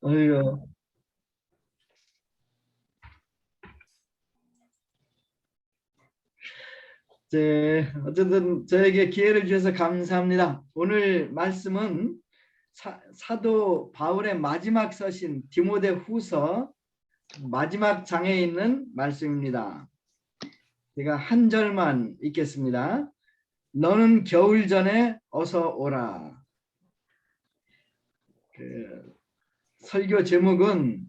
어이구. 제 어쨌든 저에게 기회를 주셔서 감사합니다. 오늘 말씀은 사, 사도 바울의 마지막 서신 디모데 후서 마지막 장에 있는 말씀입니다. 제가 한 절만 읽겠습니다. 너는 겨울 전에 어서 오라. 그 설교 제목은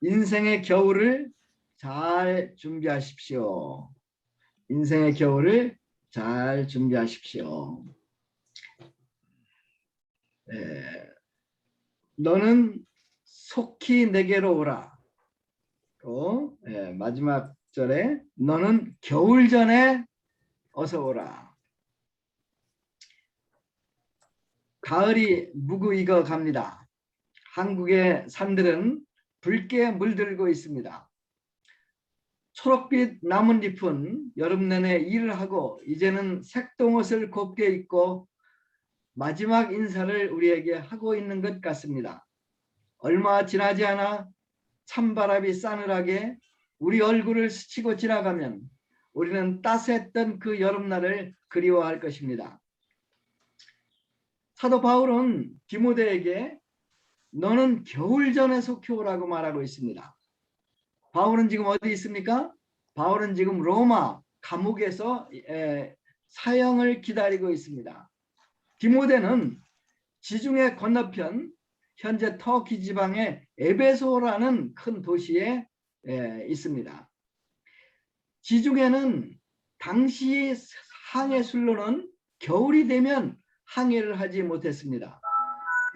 인생의 겨울을 잘 준비하십시오. 인생의 겨울을 잘 준비하십시오. 예, 너는 속히 내게로 오라. 또 예, 마지막 절에 너는 겨울 전에 어서 오라. 가을이 무구익어 갑니다. 한국의 산들은 붉게 물들고 있습니다. 초록빛 나뭇잎은 여름 내내 일을 하고 이제는 색동옷을 곱게 입고 마지막 인사를 우리에게 하고 있는 것 같습니다. 얼마 지나지 않아 찬바람이 싸늘하게 우리 얼굴을 스치고 지나가면 우리는 따스했던 그 여름날을 그리워할 것입니다. 사도 바울은 디모데에게 너는 겨울 전에 속히 오라고 말하고 있습니다. 바울은 지금 어디 있습니까? 바울은 지금 로마 감옥에서 사형을 기다리고 있습니다. 디모데는 지중해 건너편 현재 터키 지방의 에베소라는 큰 도시에 있습니다. 지중해는 당시 항해 술로는 겨울이 되면 항해를 하지 못했습니다.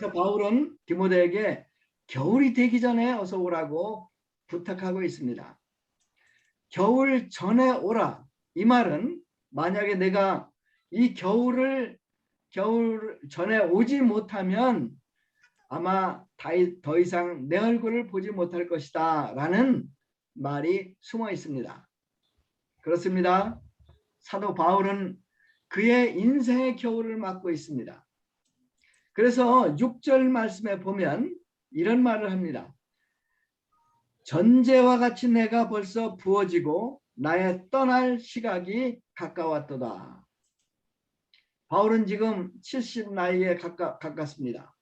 그래서 바울은 디모데에게 겨울이 되기 전에 어서 오라고 부탁하고 있습니다. 겨울 전에 오라. 이 말은 만약에 내가 이 겨울을 겨울 전에 오지 못하면 아마 더 이상 내 얼굴을 보지 못할 것이다 라는 말이 숨어 있습니다. 그렇습니다. 사도 바울은 그의 인생의 겨울을 맞고 있습니다. 그래서 6절 말씀에 보면 이런 말을 합니다. 전제와 같이 내가 벌써 부어지고 나의 떠날 시각이 가까웠도다. 바울은 지금 70 나이에 가까, 가깝습니다.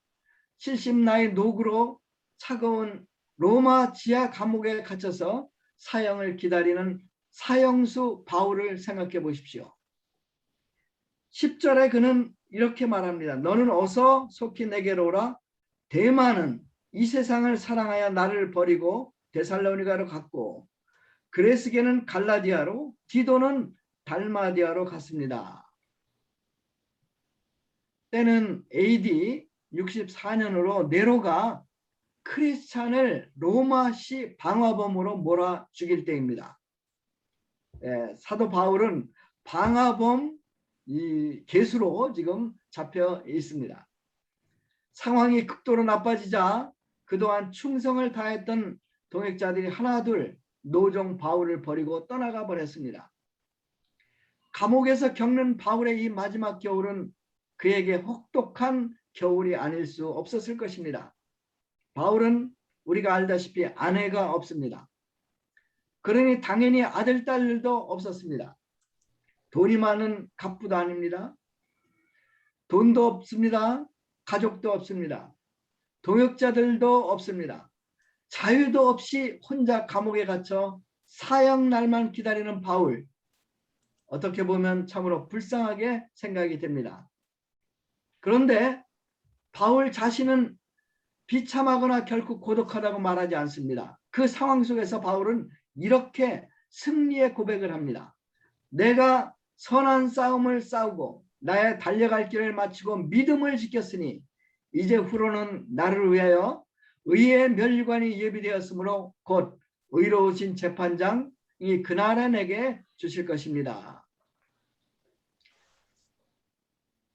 70 나이 노구로 차가운 로마 지하 감옥에 갇혀서 사형을 기다리는 사형수 바울을 생각해 보십시오. 10절에 그는 이렇게 말합니다. 너는 어서 속히 내게로 오라. 대만은 이 세상을 사랑하여 나를 버리고 데살로니가로 갔고 그레스게는 갈라디아로 디도는 달마디아로 갔습니다. 때는 AD 64년으로 네로가 크리스찬을 로마시 방화범으로 몰아 죽일 때입니다. 예, 사도 바울은 방화범 이 개수로 지금 잡혀 있습니다. 상황이 극도로 나빠지자 그동안 충성을 다했던 동역자들이 하나둘 노종 바울을 버리고 떠나가 버렸습니다. 감옥에서 겪는 바울의 이 마지막 겨울은 그에게 혹독한 겨울이 아닐 수 없었을 것입니다. 바울은 우리가 알다시피 아내가 없습니다. 그러니 당연히 아들, 딸도 없었습니다. 돈이 많은 갑부도 아닙니다. 돈도 없습니다. 가족도 없습니다. 동역자들도 없습니다. 자유도 없이 혼자 감옥에 갇혀 사형 날만 기다리는 바울. 어떻게 보면 참으로 불쌍하게 생각이 됩니다. 그런데 바울 자신은 비참하거나 결코 고독하다고 말하지 않습니다. 그 상황 속에서 바울은 이렇게 승리의 고백을 합니다. 내가 선한 싸움을 싸우고 나의 달려갈 길을 마치고 믿음을 지켰으니 이제 후로는 나를 위하여 의의 멸관이 예비되었으므로 곧 의로우신 재판장이 그날에 내게 주실 것입니다.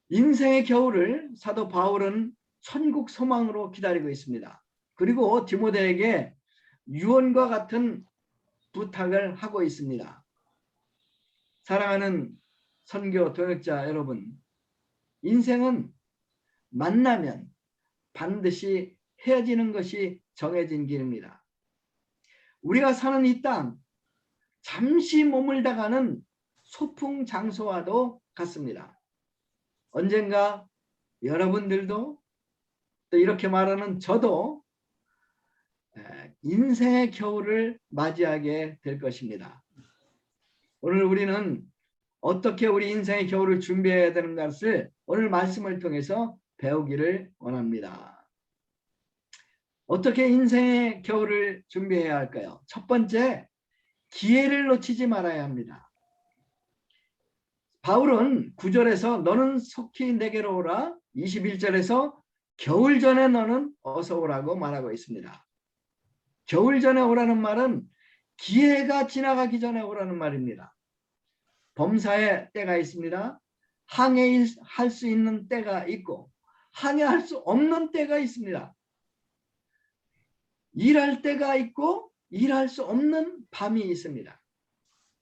인생의 겨울을 사도 바울은 천국 소망으로 기다리고 있습니다. 그리고 디모데에게 유언과 같은 부탁을 하고 있습니다. 사랑하는 선교 동역자 여러분, 인생은 만나면 반드시 헤어지는 것이 정해진 길입니다. 우리가 사는 이 땅 잠시 머물다가는 소풍 장소와도 같습니다. 언젠가 여러분들도 또 이렇게 말하는 저도 에, 인생의 겨울을 맞이하게 될 것입니다. 오늘 우리는 어떻게 우리 인생의 겨울을 준비해야 되는 것을 오늘 말씀을 통해서 배우기를 원합니다. 어떻게 인생의 겨울을 준비해야 할까요? 첫 번째, 기회를 놓치지 말아야 합니다. 바울은 9절에서 너는 속히 내게로 오라 21절에서 겨울 전에 너는 어서 오라고 말하고 있습니다. 겨울 전에 오라는 말은 기회가 지나가기 전에 오라는 말입니다. 범사에 때가 있습니다. 항해할 수 있는 때가 있고 항해할 수 없는 때가 있습니다. 일할 때가 있고 일할 수 없는 밤이 있습니다.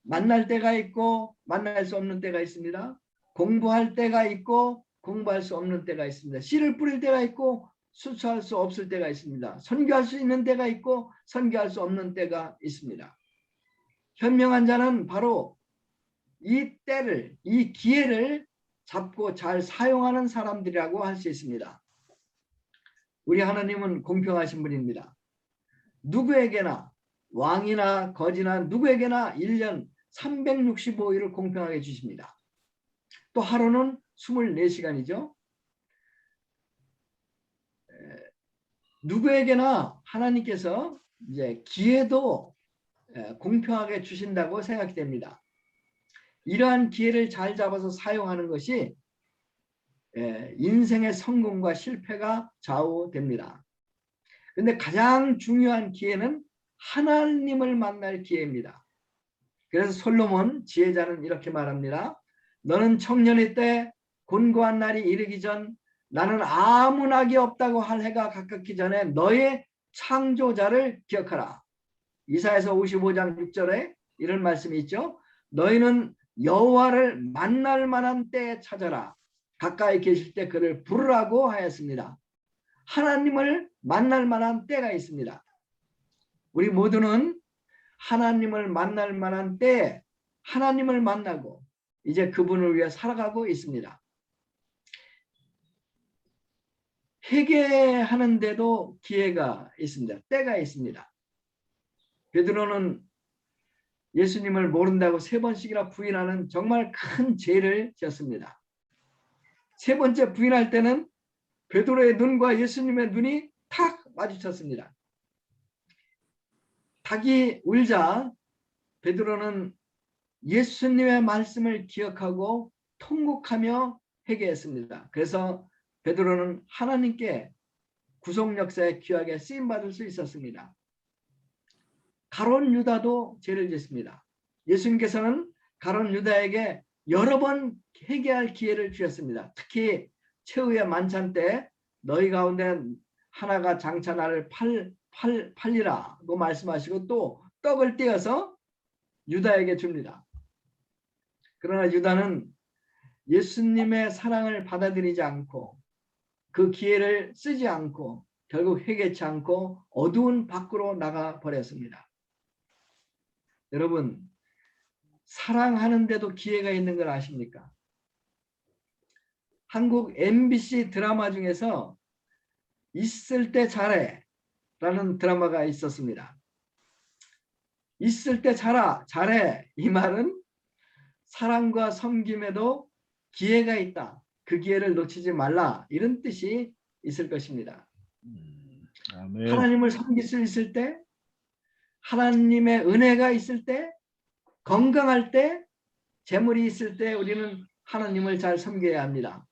만날 때가 있고 만날 수 없는 때가 있습니다. 공부할 때가 있고 공부할 수 없는 때가 있습니다. 씨를 뿌릴 때가 있고 수수할 수 없을 때가 있습니다. 선교할 수 있는 때가 있고 선교할 수 없는 때가 있습니다. 현명한 자는 바로 이 때를 이 기회를 잡고 잘 사용하는 사람들이라고 할 수 있습니다. 우리 하나님은 공평하신 분입니다. 누구에게나 왕이나 거지나 누구에게나 1년 365일을 공평하게 주십니다. 또 하루는 24시간이죠. 누구에게나 하나님께서 이제 기회도 공평하게 주신다고 생각이 됩니다. 이러한 기회를 잘 잡아서 사용하는 것이 인생의 성공과 실패가 좌우됩니다. 근데 가장 중요한 기회는 하나님을 만날 기회입니다. 그래서 솔로몬 지혜자는 이렇게 말합니다. 너는 청년의 때 곤고한 날이 이르기 전 나는 아무 낙이 없다고 할 해가 가깝기 전에 너의 창조자를 기억하라. 이사에서 55장 6절에 이런 말씀이 있죠. 너희는 여호와를 만날 만한 때에 찾아라. 가까이 계실 때 그를 부르라고 하였습니다. 하나님을 만날 만한 때가 있습니다. 우리 모두는 하나님을 만날 만한 때에 하나님을 만나고 이제 그분을 위해 살아가고 있습니다. 회개하는데도 기회가 있습니다. 때가 있습니다. 베드로는 예수님을 모른다고 세 번씩이나 부인하는 정말 큰 죄를 지었습니다. 세 번째 부인할 때는 베드로의 눈과 예수님의 눈이 탁 마주쳤습니다. 닭이 울자 베드로는 예수님의 말씀을 기억하고 통곡하며 회개했습니다. 그래서 베드로는 하나님께 구속 역사에 귀하게 쓰임 받을 수 있었습니다. 가론 유다도 죄를 짓습니다. 예수님께서는 가론 유다에게 여러 번 회개할 기회를 주셨습니다. 특히 최후의 만찬 때 너희 가운데 하나가 장차 나를 팔, 팔, 팔리라고 말씀하시고 또 떡을 떼어서 유다에게 줍니다. 그러나 유다는 예수님의 사랑을 받아들이지 않고 그 기회를 쓰지 않고 결국 회개치 않고 어두운 밖으로 나가 버렸습니다. 여러분 사랑하는데도 기회가 있는 걸 아십니까? 한국 MBC 드라마 중에서 있을 때 잘해 라는 드라마가 있었습니다. 있을 때 잘하, 잘해 이 말은 사랑과 섬김에도 기회가 있다. 그 기회를 놓치지 말라. 이런 뜻이 있을 것입니다. 음. 하나님을 섬길 수 있을 때, 하나님의 은혜가 있을 때, 건강할 때, 재물이 있을 때 우리는 하나님을 잘 섬겨야 합니다.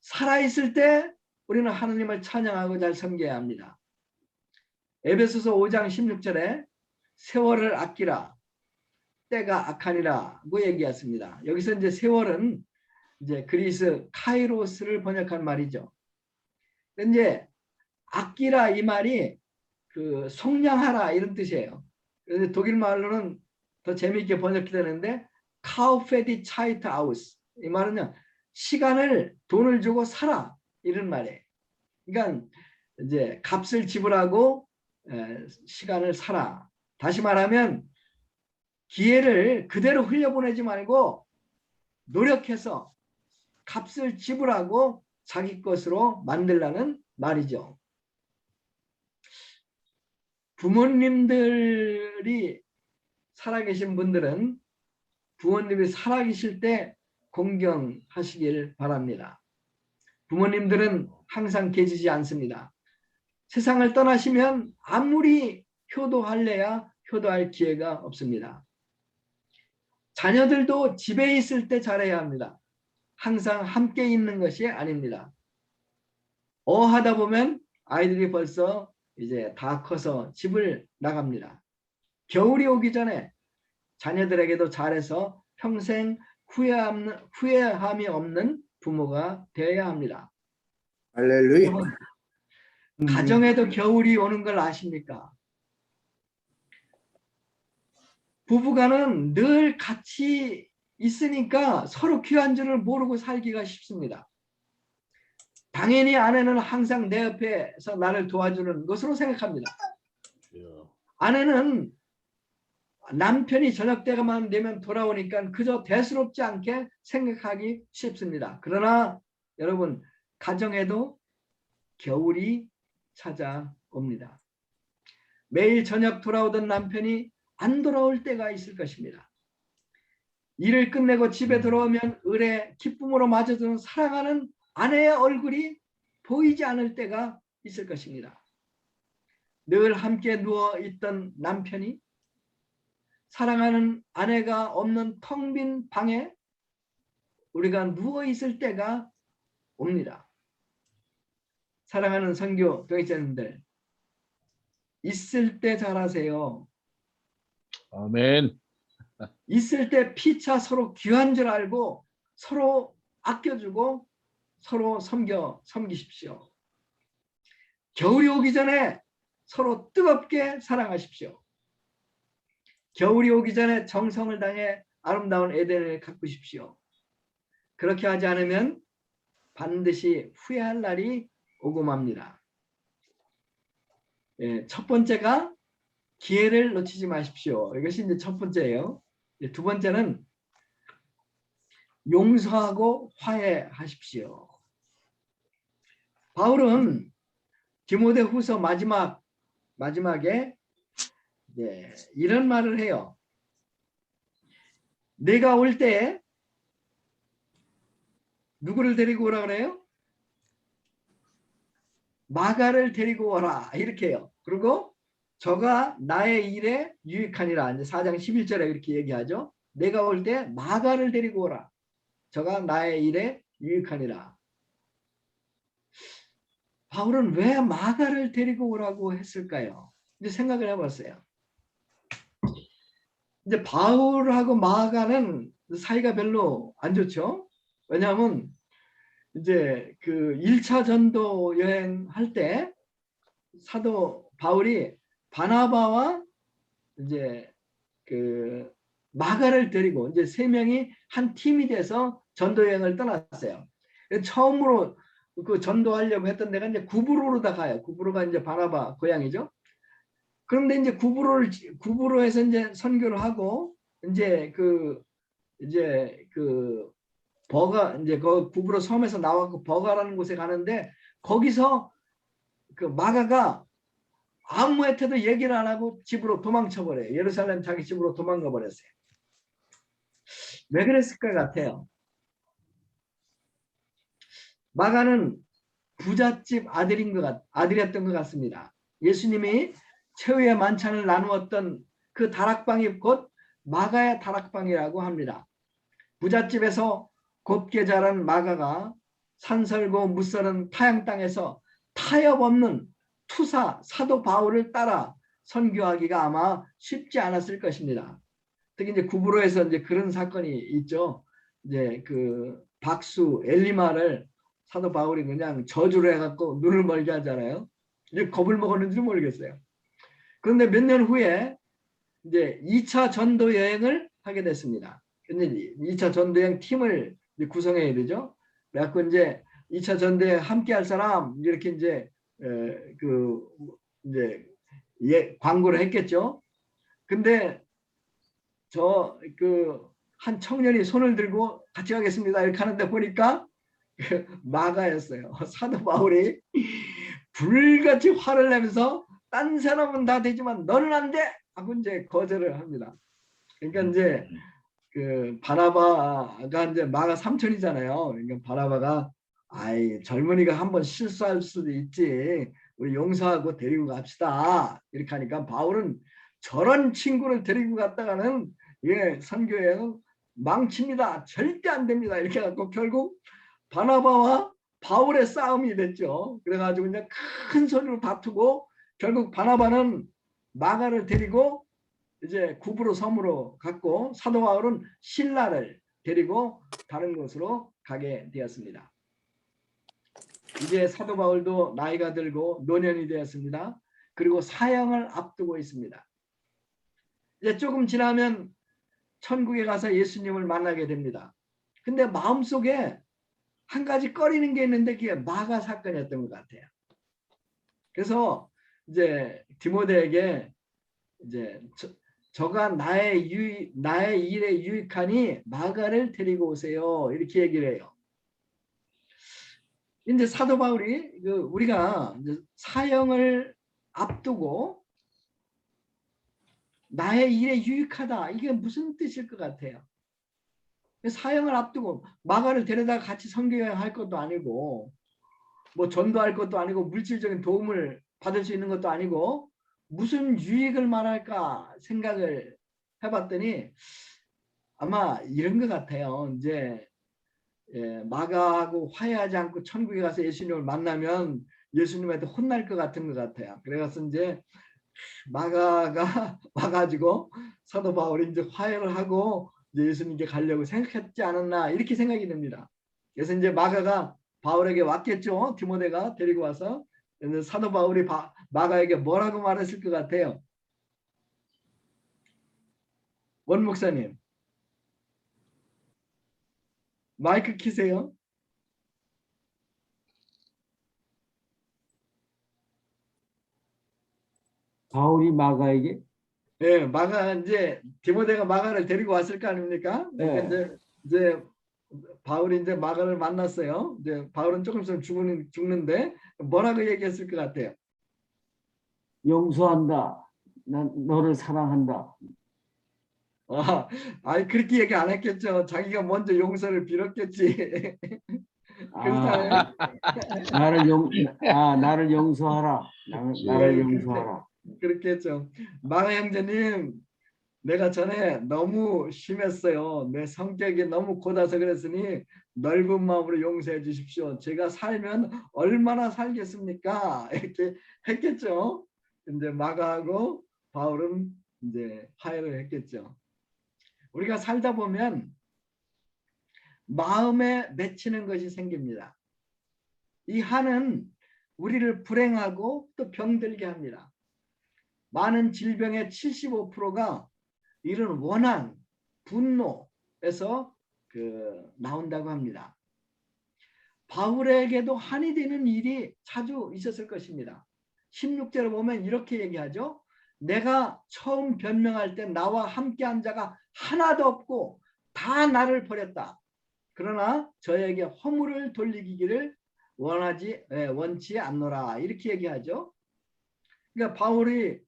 살아있을 때 우리는 하나님을 찬양하고 잘 섬겨야 합니다. 에베소서 5장 16절에 세월을 아끼라 때가 악하니라고 얘기했습니다. 여기서 이제 세월은 이제 그리스 카이로스를 번역한 말이죠. 이제 아끼라 이 말이 그 속량하라 이런 뜻이에요. 그래서 독일 말로는 더 재미있게 번역이 되는데 카우페디 차이트 아우스 이 말은요 시간을 돈을 주고 살아 이런 말이에요. 그러니까 이제 값을 지불하고 에, 시간을 살아. 다시 말하면 기회를 그대로 흘려보내지 말고 노력해서 값을 지불하고 자기 것으로 만들라는 말이죠. 부모님들이 살아계신 분들은 부모님이 살아계실 때 공경하시길 바랍니다. 부모님들은 항상 계시지 않습니다. 세상을 떠나시면 아무리 효도할래야 효도할 기회가 없습니다. 자녀들도 집에 있을 때 잘해야 합니다. 항상 함께 있는 것이 아닙니다. 어 하다 보면 아이들이 벌써 이제 다 커서 집을 나갑니다. 겨울이 오기 전에 자녀들에게도 잘해서 평생 후회함, 후회함이 없는 부모가 되어야 합니다. 할렐루야. 가정에도 겨울이 오는 걸 아십니까? 부부간은 늘 같이 있으니까 서로 귀한 줄을 모르고 살기가 쉽습니다. 당연히 아내는 항상 내 옆에서 나를 도와주는 것으로 생각합니다. 아내는 남편이 저녁 때가만 되면 돌아오니까 그저 대수롭지 않게 생각하기 쉽습니다. 그러나 여러분 가정에도 겨울이 찾아옵니다. 매일 저녁 돌아오던 남편이 안 돌아올 때가 있을 것입니다. 일을 끝내고 집에 들어오면 을에 기쁨으로 맞아주는 사랑하는 아내의 얼굴이 보이지 않을 때가 있을 것입니다. 늘 함께 누워 있던 남편이 사랑하는 아내가 없는 텅 빈 방에 우리가 누워 있을 때가 옵니다. 사랑하는 선교 교육자님들 있을 때 잘하세요. 아멘. 있을 때 피차 서로 귀한 줄 알고 서로 아껴주고 서로 섬겨 섬기십시오. 겨울이 오기 전에 서로 뜨겁게 사랑하십시오. 겨울이 오기 전에 정성을 다해 아름다운 에덴을 가꾸십시오. 그렇게 하지 않으면 반드시 후회할 날이 오고 맙니다. 예, 첫 번째가 기회를 놓치지 마십시오. 이것이 이제 첫 번째예요. 이제 두 번째는 용서하고 화해하십시오. 바울은 디모데후서 마지막 마지막에 네, 이런 말을 해요. 내가 올 때 누구를 데리고 오라 그래요? 마가를 데리고 오라 이렇게 해요. 그리고 저가 나의 일에 유익하니라 이제 4장 11절에 이렇게 얘기하죠. 내가 올 때 마가를 데리고 오라. 저가 나의 일에 유익하니라. 바울은 왜 마가를 데리고 오라고 했을까요? 이제 생각을 해봤어요. 이제 바울하고 마가는 사이가 별로 안 좋죠. 왜냐하면 이제 그 1차 전도 여행 할 때 사도 바울이 바나바와 이제 그 마가를 데리고 이제 세 명이 한 팀이 돼서 전도 여행을 떠났어요. 처음으로 그 전도하려고 했던 데가 이제 구브로로다 가요. 구브로가 이제 바나바 고향이죠. 그런데 이제 구브로를 구브로에서 이제 선교를 하고 이제 그 이제 그 버가 이제 그 구브로 섬에서 나와서 버가라는 곳에 가는데 거기서 그 마가가 아무한테도 얘기를 안 하고 집으로 도망쳐 버려요. 예루살렘 자기 집으로 도망가 버렸어요. 왜 그랬을 것 같아요? 마가는 부잣집 아들인 것 같, 아들이었던 것 같습니다. 예수님이 최후의 만찬을 나누었던 그 다락방이 곧 마가의 다락방이라고 합니다. 부잣집에서 곱게 자란 마가가 산설고 무설은 타양 땅에서 타협 없는 투사 사도 바울을 따라 선교하기가 아마 쉽지 않았을 것입니다. 특히 이제 구브로에서 이제 그런 사건이 있죠. 이제 그 박수 엘리마를 사도 바울이 그냥 저주를 해갖고 눈을 멀게 하잖아요. 이제 겁을 먹었는지 모르겠어요. 그런데 몇 년 후에 이제 2차 전도 여행을 하게 됐습니다. 근데 2차 전도 여행 팀을 구성해야 되죠. 그래갖고 이제 2차 전도에 함께 할 사람 이렇게 이제 에, 그 이제 예 광고를 했겠죠. 근데 저 그 한 청년이 손을 들고 같이 가겠습니다 이렇게 하는데 보니까 그 마가였어요. 사도 바울이 불같이 화를 내면서 딴 사람은 다 되지만 너는 안 돼. 하고 이제 거절을 합니다. 그러니까 이제 그 바나바가 이제 마가 삼촌이잖아요. 그러니까 바나바가 아이 젊은이가 한번 실수할 수도 있지. 우리 용서하고 데리고 갑시다. 이렇게 하니까 바울은 저런 친구를 데리고 갔다가는 예 선교여행 망칩니다. 절대 안 됩니다. 이렇게 해갖고 결국 바나바와 바울의 싸움이 됐죠. 그래가지고 이제 큰 소리로 다투고 결국 바나바는 마가를 데리고 이제 구브로 섬으로 갔고 사도 바울은 신라를 데리고 다른 곳으로 가게 되었습니다. 이제 사도 바울도 나이가 들고 노년이 되었습니다. 그리고 사형을 앞두고 있습니다. 이제 조금 지나면 천국에 가서 예수님을 만나게 됩니다. 근데 마음속에 한 가지 꺼리는 게 있는데 그게 마가 사건이었던 것 같아요. 그래서 이제 디모데에게 이제 저, 저가 나의 유 나의 일에 유익하니 마가를 데리고 오세요 이렇게 얘기를 해요. 이제 사도 바울이 그 우리가 사형을 앞두고 나의 일에 유익하다 이게 무슨 뜻일 것 같아요? 사형을 앞두고 마가를 데려다 같이 선교여행 할 것도 아니고 뭐 전도할 것도 아니고 물질적인 도움을 받을 수 있는 것도 아니고 무슨 유익을 말할까 생각을 해봤더니 아마 이런 것 같아요. 이제 예, 마가하고 화해하지 않고 천국에 가서 예수님을 만나면 예수님한테 혼날 것 같은 것 같아요. 그래서 이제 마가가 와가지고 사도 바울이 이제 화해를 하고 이제 예수님께 가려고 생각했지 않았나 이렇게 생각이 듭니다. 그래서 이제 마가가 바울에게 왔겠죠. 디모데가 데리고 와서 사도 바울이 바, 마가에게 뭐라고 말했을 것 같아요. 원 목사님 마이크 키세요. 바울이 마가에게 예, 마가 이제 디모데가 마가를 데리고 왔을 거 아닙니까? 그러니까 네. 이제 이제 바울이 이제 마가를 만났어요. 이제 바울은 조금 있으면 죽는 죽는데 뭐라고 얘기했을 것 같아요. 용서한다. 난 너를 사랑한다. 아, 아니 그렇게 얘기 안 했겠죠. 자기가 먼저 용서를 빌었겠지. 아, 나를 용, 아, 나를 용서하라. 나를, 나를 용서하라. 그렇게 했죠. 마가 형제님, 내가 전에 너무 심했어요. 내 성격이 너무 고다서 그랬으니 넓은 마음으로 용서해 주십시오. 제가 살면 얼마나 살겠습니까? 이렇게 했겠죠. 근데 마가하고 바울은 이제 화해를 했겠죠. 우리가 살다 보면 마음에 맺히는 것이 생깁니다. 이 한은 우리를 불행하고 또 병들게 합니다. 많은 질병의 75%가 이런 원한, 분노에서 그 나온다고 합니다. 바울에게도 한이 되는 일이 자주 있었을 것입니다. 16절을 보면 이렇게 얘기하죠. 내가 처음 변명할 때 나와 함께한 자가 하나도 없고 다 나를 버렸다. 그러나 저에게 허물을 돌리기를 원하지 예, 원치 않노라 이렇게 얘기하죠. 그러니까 바울이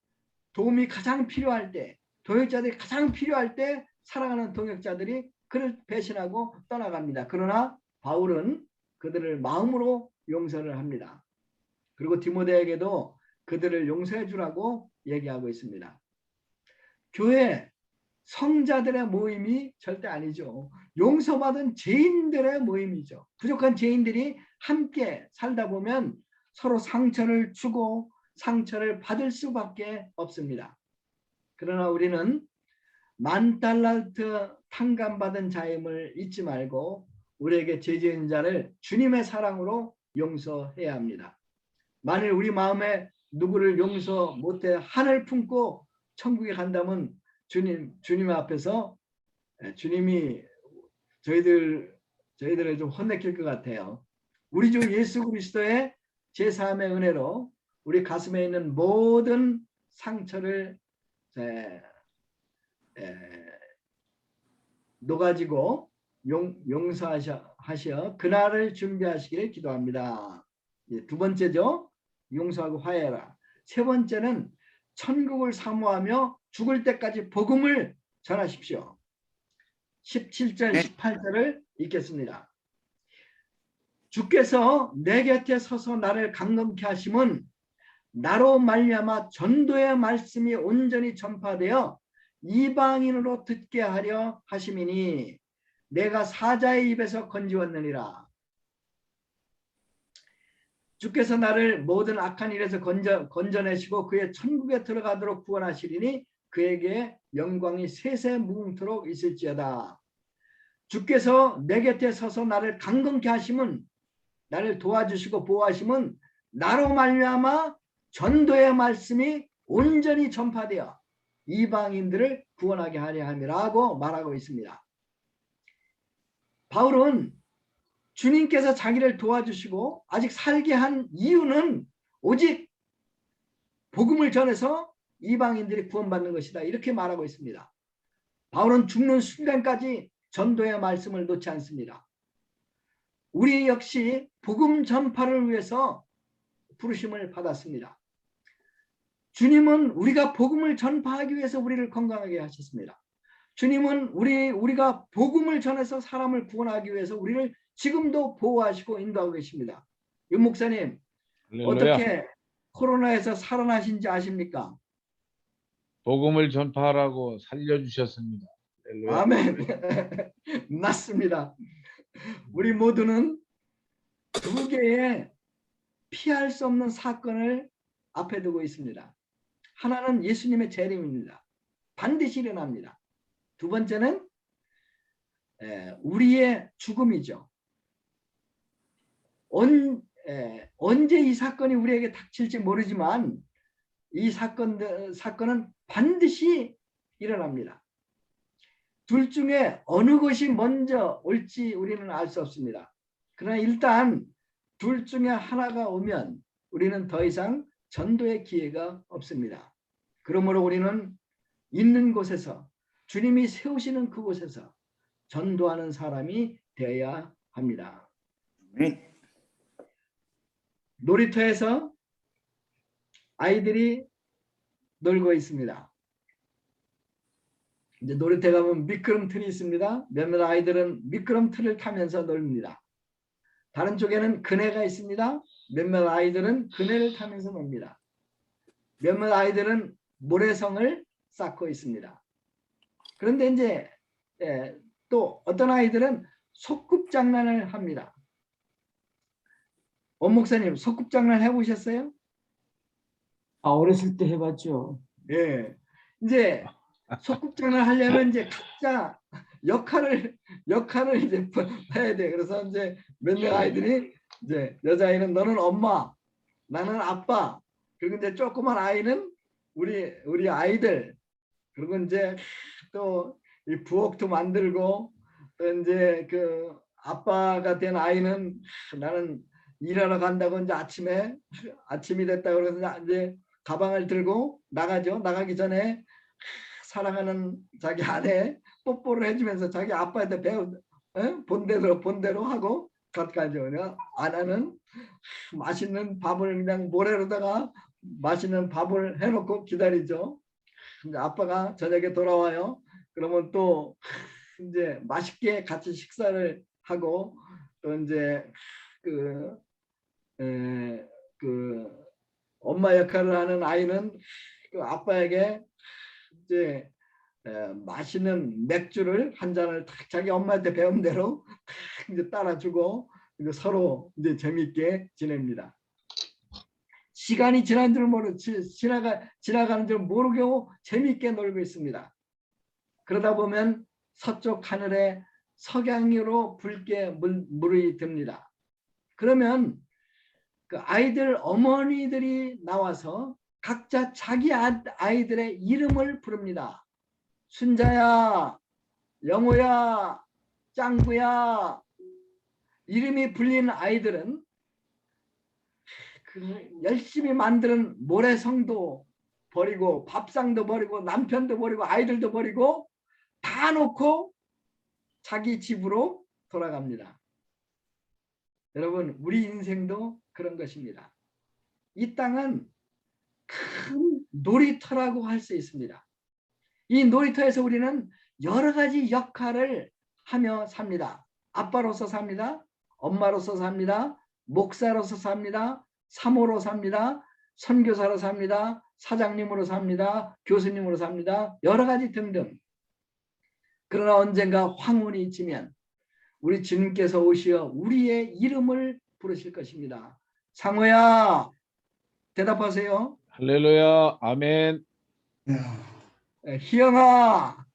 도움이 가장 필요할 때, 동역자들이 가장 필요할 때 사랑하는 동역자들이 그를 배신하고 떠나갑니다. 그러나 바울은 그들을 마음으로 용서를 합니다. 그리고 디모데에게도 그들을 용서해 주라고 얘기하고 있습니다. 교회 성자들의 모임이 절대 아니죠. 용서받은 죄인들의 모임이죠. 부족한 죄인들이 함께 살다 보면 서로 상처를 주고 상처를 받을 수밖에 없습니다. 그러나 우리는 만 달란트 탕감받은 자임을 잊지 말고 우리에게 죄지은 자를 주님의 사랑으로 용서해야 합니다. 만일 우리 마음에 누구를 용서 못해 한을 품고 천국에 간다면 주님 주님 앞에서 주님이 저희들 저희들을 좀 혼내킬 것 같아요. 우리 주 예수 그리스도의 제3의 은혜로 우리 가슴에 있는 모든 상처를 에, 에, 녹아지고 용, 용서하셔 하셔 그날을 준비하시기를 기도합니다. 예, 두 번째죠. 용서하고 화해라. 세 번째는 천국을 사모하며 죽을 때까지 복음을 전하십시오. 17절, 네. 18절을 읽겠습니다. 주께서 내 곁에 서서 나를 강건케 하심은 나로 말미암아 전도의 말씀이 온전히 전파되어 이방인으로 듣게 하려 하심이니 내가 사자의 입에서 건지웠느니라. 주께서 나를 모든 악한 일에서 건져, 건져내시고 그의 천국에 들어가도록 구원하시리니 그에게 영광이 세세 무궁토록 있을지어다. 주께서 내 곁에 서서 나를 강건케 하심은 나를 도와주시고 보호하심은 나로 말미암아 전도의 말씀이 온전히 전파되어 이방인들을 구원하게 하려 함이라고 말하고 있습니다. 바울은 주님께서 자기를 도와주시고 아직 살게 한 이유는 오직 복음을 전해서 이방인들이 구원받는 것이다. 이렇게 말하고 있습니다. 바울은 죽는 순간까지 전도의 말씀을 놓지 않습니다. 우리 역시 복음 전파를 위해서 부르심을 받았습니다. 주님은 우리가 복음을 전파하기 위해서 우리를 건강하게 하셨습니다. 주님은 우리 우리가 복음을 전해서 사람을 구원하기 위해서 우리를 지금도 보호하시고 인도하고 계십니다. 윤 목사님 할렐루야. 어떻게 코로나에서 살아나신지 아십니까? 복음을 전파하라고 살려주셨습니다. 할렐루야. 아멘. 맞습니다. 우리 모두는 두 개의 피할 수 없는 사건을 앞에 두고 있습니다. 하나는 예수님의 재림입니다. 반드시 일어납니다. 두 번째는 에, 우리의 죽음이죠. 언제 이 사건이 우리에게 닥칠지 모르지만 이 사건, 사건은 반드시 일어납니다. 둘 중에 어느 것이 먼저 올지 우리는 알 수 없습니다. 그러나 일단 둘 중에 하나가 오면 우리는 더 이상 전도의 기회가 없습니다. 그러므로 우리는 있는 곳에서 주님이 세우시는 그곳에서 전도하는 사람이 되어야 합니다. 아멘. 놀이터에서 아이들이 놀고 있습니다. 이제 놀이터 가면 미끄럼틀이 있습니다. 몇몇 아이들은 미끄럼틀을 타면서 놀입니다. 다른 쪽에는 그네가 있습니다. 몇몇 아이들은 그네를 타면서 놉니다. 몇몇 아이들은 모래성을 쌓고 있습니다. 그런데 이제 예, 또 어떤 아이들은 소꿉장난을 합니다. 원 목사님 소꿉장난 해보셨어요? 아 어렸을 때 해봤죠. 예. 이제 소꿉장난 하려면 이제 각자 역할을 역할을 이제 해야 돼. 그래서 이제 몇몇 아이들이 이제 여자아이는 너는 엄마, 나는 아빠. 그리고 이제 조그만 아이는 우리 우리 아이들. 그리고 이제 또 이 부엌도 만들고 또 이제 그 아빠가 된 아이는 나는 일하러 간다고 이제 아침에 아침이 됐다 그래서 이제 가방을 들고 나가죠. 나가기 전에 사랑하는 자기 아내 뽀뽀를 해주면서 자기 아빠한테 배우 에? 본대로 본대로 하고 갓가죠. 아내는 맛있는 밥을 그냥 모래로다가 맛있는 밥을 해놓고 기다리죠. 근데 아빠가 저녁에 돌아와요. 그러면 또 이제 맛있게 같이 식사를 하고 또 이제 그, 에, 그 엄마 역할을 하는 아이는 그 아빠에게 이제 에, 맛있는 맥주를 한 잔을 탁 자기 엄마한테 배운 대로 탁 이제 따라주고 이제 서로 이제 재밌게 지냅니다. 시간이 지난 줄 모르 지- 지나가 지나가는 줄 모르고 재밌게 놀고 있습니다. 그러다 보면 서쪽 하늘에 석양으로 붉게 물, 물이 듭니다. 그러면 그 아이들 어머니들이 나와서 각자 자기 아- 아이들의 이름을 부릅니다. 순자야, 영호야, 짱구야. 이름이 불린 아이들은 그 열심히 만드는 모래성도 버리고 밥상도 버리고 남편도 버리고 아이들도 버리고 다 놓고 자기 집으로 돌아갑니다. 여러분 우리 인생도 그런 것입니다. 이 땅은 큰 놀이터라고 할 수 있습니다. 이 놀이터에서 우리는 여러 가지 역할을 하며 삽니다. 아빠로서 삽니다. 엄마로서 삽니다. 목사로서 삽니다. 사모로 삽니다. 선교사로 삽니다. 사장님으로 삽니다. 교수님으로 삽니다. 여러 가지 등등. 그러나 언젠가 황혼이 지면 우리 주님께서 오시어 우리의 이름을 부르실 것입니다. 상호야 대답하세요. 할렐루야. 아멘. 에, 희영아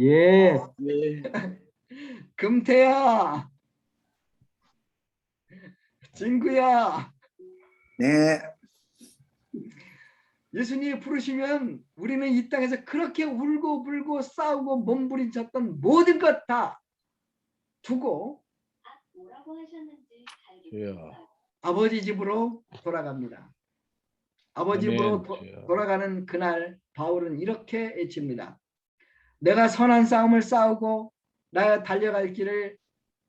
예. 금태야 진구야 네, 예수님이 부르시면 우리는 이 땅에서 그렇게 울고 불고 싸우고 몸부림쳤던 모든 것 다 두고. 모르겠어요. 아버지 집으로 돌아갑니다. 아버지 집으로 도-. 돌아가는 그날 바울은 이렇게 외칩니다. 내가 선한 싸움을 싸우고 나의 달려갈 길을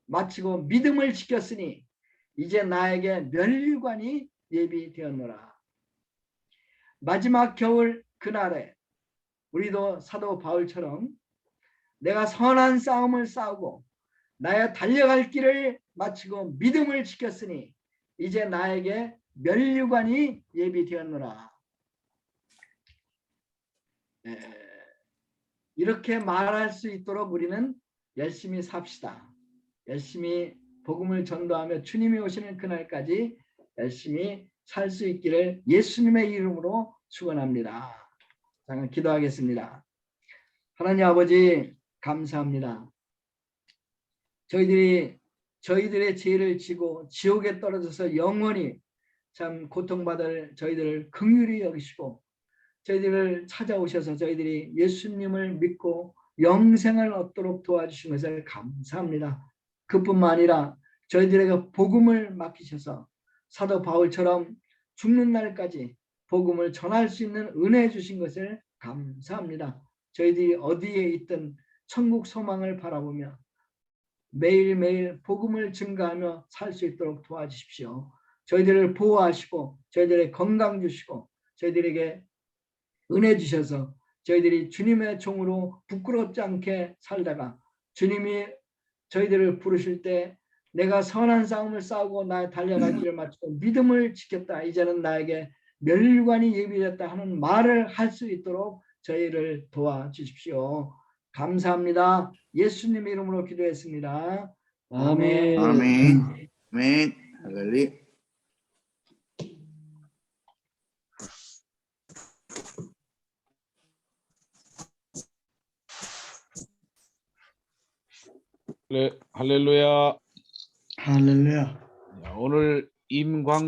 마치고 믿음을 지켰으니 이제 나에게 멸류관이 예비되었노라. 마지막 겨울 그날에 우리도 사도 바울처럼 내가 선한 싸움을 싸우고 나의 달려갈 길을 마치고 믿음을 지켰으니 이제 나에게 멸류관이 예비되었노라. 에, 이렇게 말할 수 있도록 우리는 열심히 삽시다. 열심히 복음을 전도하며 주님이 오시는 그날까지 열심히 살 수 있기를 예수님의 이름으로 축원합니다. 잠깐 기도하겠습니다. 하나님 아버지 감사합니다. 저희들이 저희들의 죄를 지고 지옥에 떨어져서 영원히 참 고통받을 저희들을 긍휼히 여기시고 저희들을 찾아오셔서 저희들이 예수님을 믿고 영생을 얻도록 도와주신 것을 감사합니다. 그뿐만 아니라 저희들에게 복음을 맡기셔서 사도 바울처럼 죽는 날까지 복음을 전할 수 있는 은혜 주신 것을 감사합니다. 저희들이 어디에 있든 천국 소망을 바라보며 매일매일 복음을 증가하며 살 수 있도록 도와주십시오. 저희들을 보호하시고 저희들의 건강 주시고 저희들에게 은혜 주셔서 저희들이 주님의 종으로 부끄럽지 않게 살다가 주님이 저희들을 부르실 때 내가 선한 싸움을 싸우고 나의 달려갈 길을 마치고 믿음을 지켰다. 이제는 나에게 멸관이 예비됐다 하는 말을 할 수 있도록 저희를 도와주십시오. 감사합니다. 예수님 이름으로 기도했습니다. 아멘. 아멘. 아멘. 할렐루야. 할렐- 할렐루야. 할렐루야. 자, 오늘 임광